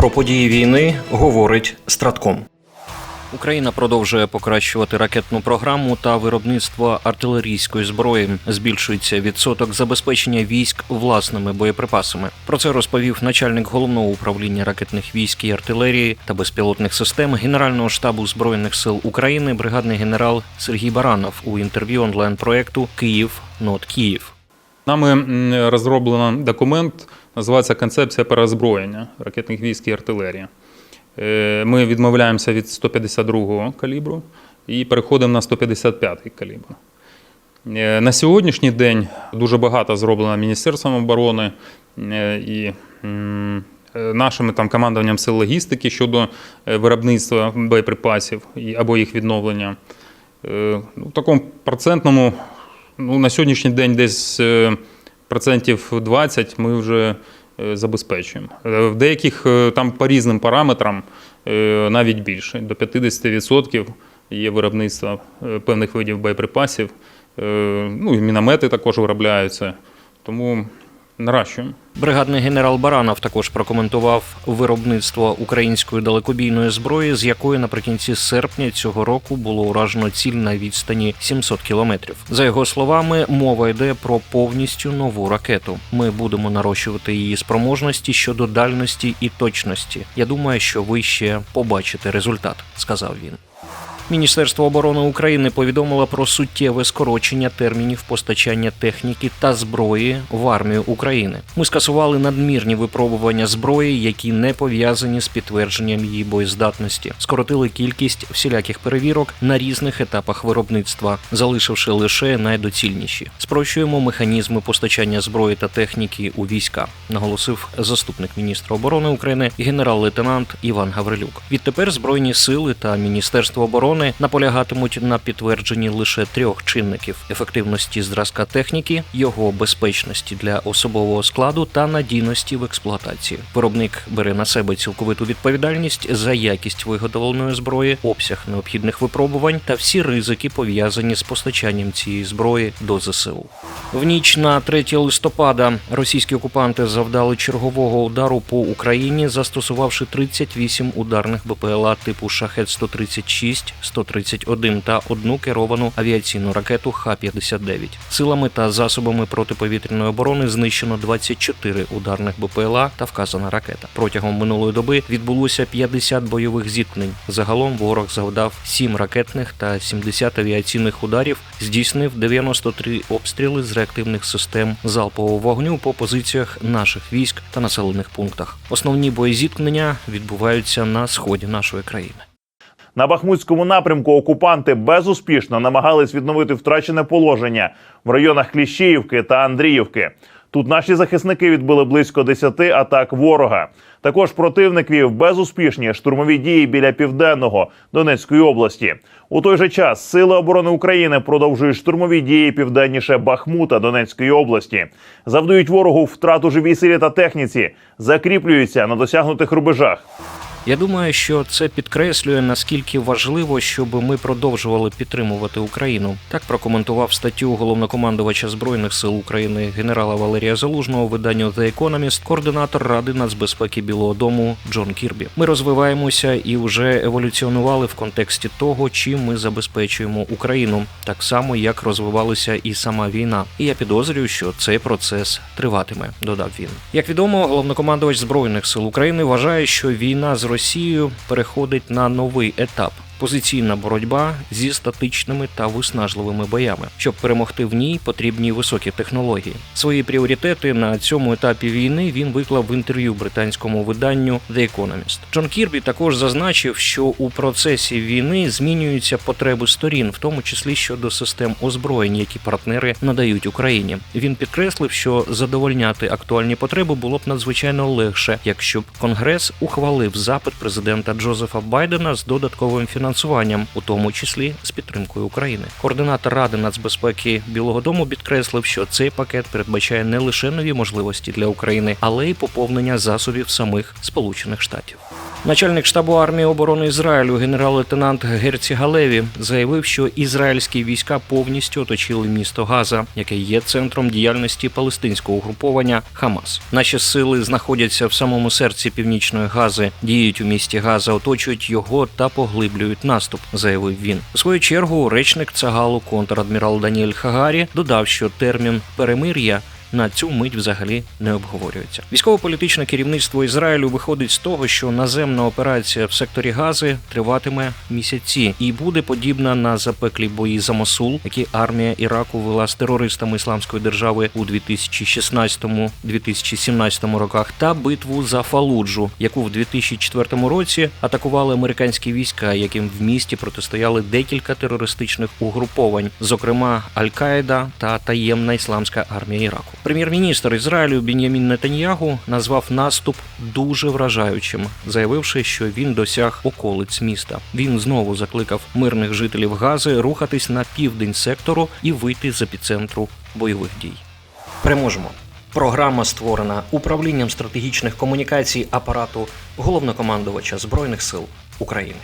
Про події війни говорить Стратком. Україна продовжує покращувати ракетну програму та виробництво артилерійської зброї. Збільшується відсоток забезпечення військ власними боєприпасами. Про це розповів начальник головного управління ракетних військ і артилерії та безпілотних систем Генерального штабу збройних сил України, бригадний генерал Сергій Баранов у інтерв'ю онлайн проекту Київ Нот Київ. Нами розроблено документ, називається Концепція переозброєння ракетних військ і артилерії. Е, Ми відмовляємося від 152-го калібру і переходимо на 155-й калібр. Е, На сьогоднішній день дуже багато зроблено Міністерством оборони е, і нашими там командуванням сил логістики щодо виробництва боєприпасів або їх відновлення. Е, ну, такому процентному Ну, на сьогоднішній день десь е, процентів 20 ми вже е, забезпечуємо. Е, В деяких там по різним параметрам навіть більше. До 50% є виробництво певних видів боєприпасів. Ну, і міномети також виробляються. Тому наращуємо. Бригадний генерал Баранов також прокоментував виробництво української далекобійної зброї, з якої наприкінці серпня цього року було уражено ціль на відстані 700 кілометрів. За його словами, мова йде про повністю нову ракету. Ми будемо нарощувати її спроможності щодо дальності і точності. Я думаю, що ви ще побачите результат, сказав він. Міністерство оборони України повідомило про суттєве скорочення термінів постачання техніки та зброї в армію України. Ми скасували надмірні випробування зброї, які не пов'язані з підтвердженням її боєздатності, скоротили кількість всіляких перевірок на різних етапах виробництва, залишивши лише найдоцільніші. Спрощуємо механізми постачання зброї та техніки у війська, наголосив заступник міністра оборони України генерал-лейтенант Іван Гаврилюк. Відтепер збройні сили та міністерство оборони наполягатимуть на підтвердженні лише трьох чинників: ефективності зразка техніки, його безпечності для особового складу та надійності в експлуатації. Виробник бере на себе цілковиту відповідальність за якість виготовленої зброї, обсяг необхідних випробувань та всі ризики пов'язані з постачанням цієї зброї до ЗСУ. В ніч на 3 листопада російські окупанти завдали чергового удару по Україні, застосувавши 38 ударних БПЛА типу Шахет 136 131 та одну керовану авіаційну ракету Х-59. Силами та засобами протиповітряної оборони знищено 24 ударних БПЛА та вказана ракета. Протягом минулої доби відбулося 50 бойових зіткнень. Загалом ворог завдав 7 ракетних та 70 авіаційних ударів, здійснив 93 обстріли з реактивних систем залпового вогню по позиціях наших військ та населених пунктах. Основні боєзіткнення відбуваються на сході нашої країни. На Бахмутському напрямку окупанти безуспішно намагались відновити втрачене положення в районах Кліщіївки та Андріївки. Тут наші захисники відбили близько 10 атак ворога. Також противник вів безуспішні штурмові дії біля південного Донецької області. У той же час Сили оборони України продовжують штурмові дії південніше Бахмута Донецької області, завдають ворогу втрату живій силі та техніці, закріплюються на досягнутих рубежах. Я думаю, що це підкреслює наскільки важливо, щоб ми продовжували підтримувати Україну. Так прокоментував статтю головнокомандувача збройних сил України генерала Валерія Залужного виданню The Economist, координатор Ради нацбезпеки Білого Дому Джон Кірбі. Ми розвиваємося і вже еволюціонували в контексті того, чим ми забезпечуємо Україну, так само як розвивалася і сама війна. І я підозрюю, що цей процес триватиме. Додав він. Як відомо, головнокомандувач збройних сил України вважає, що війна з Росією переходить на новий етап. Позиційна боротьба зі статичними та виснажливими боями. Щоб перемогти в ній, потрібні високі технології. Свої пріоритети на цьому етапі війни він виклав в інтерв'ю британському виданню The Economist. Джон Кірбі також зазначив, що у процесі війни змінюються потреби сторін, в тому числі щодо систем озброєнь, які партнери надають Україні. Він підкреслив, що задовольняти актуальні потреби було б надзвичайно легше, якщо б Конгрес ухвалив запит президента Джозефа Байдена з додатковим фінансуванням фінансуванням, у тому числі з підтримкою України. Координатор Ради нацбезпеки Білого Дому підкреслив, що цей пакет передбачає не лише нові можливості для України, але й поповнення засобів самих Сполучених Штатів. Начальник штабу армії оборони Ізраїлю, генерал-лейтенант Герці Галеві, заявив, що ізраїльські війська повністю оточили місто Газа, яке є центром діяльності палестинського угруповання Хамас. Наші сили знаходяться в самому серці північної Гази, діють у місті Газа, оточують його та поглиблюють наступ, заявив він. У свою чергу речник Цагалу контрадмірал Даніель Хагарі додав, що термін перемир'я на цю мить взагалі не обговорюється. Військово-політичне керівництво Ізраїлю виходить з того, що наземна операція в секторі Гази триватиме місяці і буде подібна на запеклі бої за Мосул, які армія Іраку вела з терористами ісламської держави у 2016-2017 роках, та битву за Фалуджу, яку в 2004 році атакували американські війська, яким в місті протистояли декілька терористичних угруповань, зокрема Аль-Каїда та таємна ісламська армія Іраку. Прем'єр-міністр Ізраїлю Бін'ямін Нетаньягу назвав наступ дуже вражаючим, заявивши, що він досяг околиць міста. Він знову закликав мирних жителів Гази рухатись на південь сектору і вийти з епіцентру бойових дій. Переможемо. Програма створена управлінням стратегічних комунікацій апарату головнокомандувача збройних сил України.